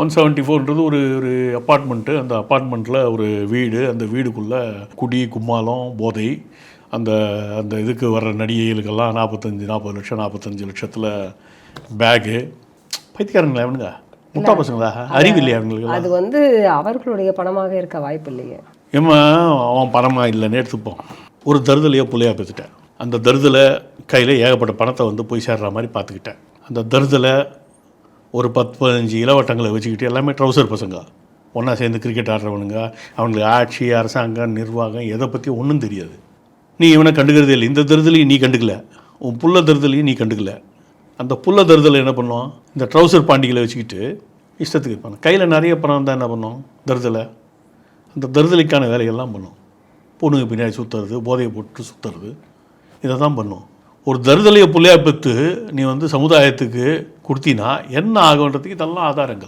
One seventy ஃபோர்ன்றது ஒரு ஒரு apartment அந்த அப்பார்ட்மெண்ட்டில் ஒரு வீடு. அந்த வீடுக்குள்ளே குடி கும்மாளம் போதை அந்த அந்த இதுக்கு வர்ற நடிகைகளுக்கெல்லாம் நாற்பத்தஞ்சு நாற்பது லட்சம் நாற்பத்தஞ்சு லட்சத்தில் பேகு பைத்தியக்காரங்களா அவனுங்க முட்டா பசங்களா? அறிவு இல்லையா அவங்களுக்கு அது வந்து அவர்களுடைய பணமாக இருக்க வாய்ப்பு இல்லையே. ஏம்மா அவன் பணமா இல்லைன்னு எடுத்துப்போம். ஒரு தருதலையோ புள்ளையா பெற்றுட்டேன் அந்த தருதலை கையில் ஏகப்பட்ட பணத்தை வந்து போய் சேர்ற மாதிரி பார்த்துக்கிட்டேன். அந்த தருதலை ஒரு பத்து பதினஞ்சு இளவட்டங்களை வச்சுக்கிட்டு எல்லாமே ட்ரௌசர் பசங்க. ஒன்றா சேர்ந்து கிரிக்கெட் ஆடுறவனுங்க அவங்களுக்கு ஆட்சி அரசாங்கம் நிர்வாகம் எதை பற்றி ஒன்றும் தெரியாது. நீ இவனை கண்டுக்கிறதே இல்லை. இந்த தருதலையும் நீ கண்டுக்கல. உன் புள்ள தருதலையும் நீ கண்டுக்கல. அந்த புள்ள தருதலை என்ன பண்ணுவான் இந்த ட்ரௌசர் பாண்டிகளை வச்சுக்கிட்டு இஷ்டத்துக்கு இருப்பாங்க கையில் நிறைய பணம் தான் என்ன பண்ணும்? தருதலை. அந்த தருதலைக்கான வேலையெல்லாம் பண்ணும். பொண்ணுங்க பின்னாடி சுற்றுறது போதையை போட்டு சுற்றுறது இதை தான் பண்ணும். ஒரு தருதலையை புள்ளையா பெற்று நீ வந்து சமுதாயத்துக்கு கொடுத்தினா என்ன ஆகுன்றதுக்கு இதெல்லாம் ஆதாரங்கள்.